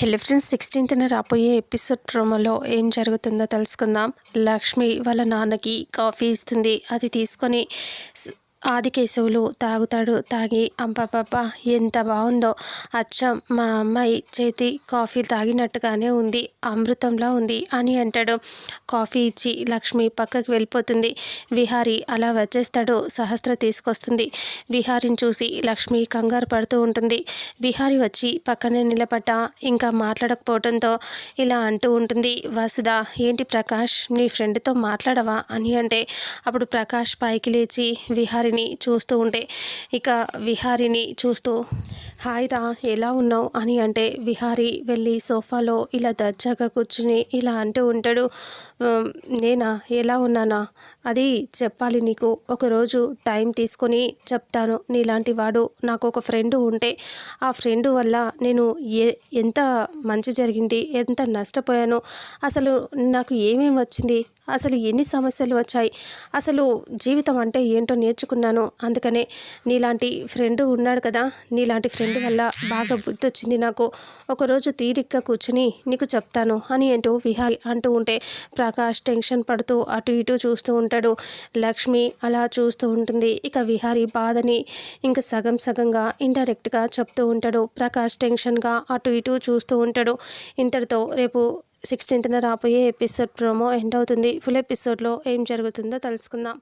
Hello friends సిక్స్టీన్త్న రాబోయే episode ప్రోమోలో ఏం జరుగుతుందో తెలుసుకుందాం. లక్ష్మి వాళ్ళ నాన్నకి కాఫీ ఇస్తుంది. అది తీసుకొని ఆదికేశవులు తాగుతాడు. తాగి అంపాపప్ప ఎంత బాగుందో. అచ్చం మా అమ్మాయి చేతి కాఫీ తాగినట్టుగానే ఉంది. అమృతంలా ఉంది అని అంటాడు. కాఫీ ఇచ్చి లక్ష్మి పక్కకి వెళ్ళిపోతుంది. విహారి అలా వచ్చేస్తాడు. సహస్ర తీసుకొస్తుంది. విహారిని చూసి లక్ష్మి కంగారు పడుతూ ఉంటుంది. విహారి వచ్చి పక్కనే నిలబడ్డ ఇంకా మాట్లాడకపోవడంతో ఇలా అంటూ ఉంటుంది. వసుదా ఏంటి ప్రకాష్? నీ ఫ్రెండ్తో మాట్లాడవా? అని అంటే అప్పుడు ప్రకాష్ పైకి లేచి విహారి విహారిని చూస్తూ ఉంటే ఇక విహారిని చూస్తూ హాయ్ రా ఎలా ఉన్నావు? అని అంటే విహారి వెళ్ళి సోఫాలో ఇలా దర్జాగా కూర్చుని ఇలా అంటూ ఉంటాడు. నేనా? ఎలా ఉన్నానా? అది చెప్పాలి నీకు. ఒకరోజు టైం తీసుకొని చెప్తాను. నీలాంటి వాడు నాకు ఒక ఫ్రెండ్ ఉంటే ఆ ఫ్రెండ్ వల్ల నేను ఏ ఎంత మంచి జరిగింది ఎంత నష్టపోయాను అసలు నాకు ఏమేమి వచ్చింది అసలు ఎన్ని సమస్యలు వచ్చాయి అసలు జీవితం అంటే ఏంటో నేర్చుకున్నాను అందుకనే నీలాంటి ఫ్రెండ్ ఉన్నాడు కదా నీలాంటి ఫ్రెండ్ వల్ల బాగా బుద్ధి వచ్చింది నాకు. ఒకరోజు తీరిగ్గా కూర్చుని నీకు చెప్తాను అని ఏంటో విహారి అంటూ ఉంటే ప్రకాష్ టెన్షన్ పడుతూ అటు ఇటు చూస్తూ ఉంటాడు. లక్ష్మి అలా చూస్తూ ఉంటుంది. ఇక విహారి బాధని ఇంక సగం సగంగా ఇండైరెక్ట్గా చెప్తూ ఉంటాడు. ప్రకాష్ టెన్షన్గా అటు ఇటు చూస్తూ ఉంటాడు. ఇంతటితో రేపు సిక్స్టీన్త్న రాబోయే ఎపిసోడ్ ప్రోమో ఎండ్ అవుతుంది. ఫుల్ ఎపిసోడ్లో ఏం జరుగుతుందో తెలుసుకుందాం.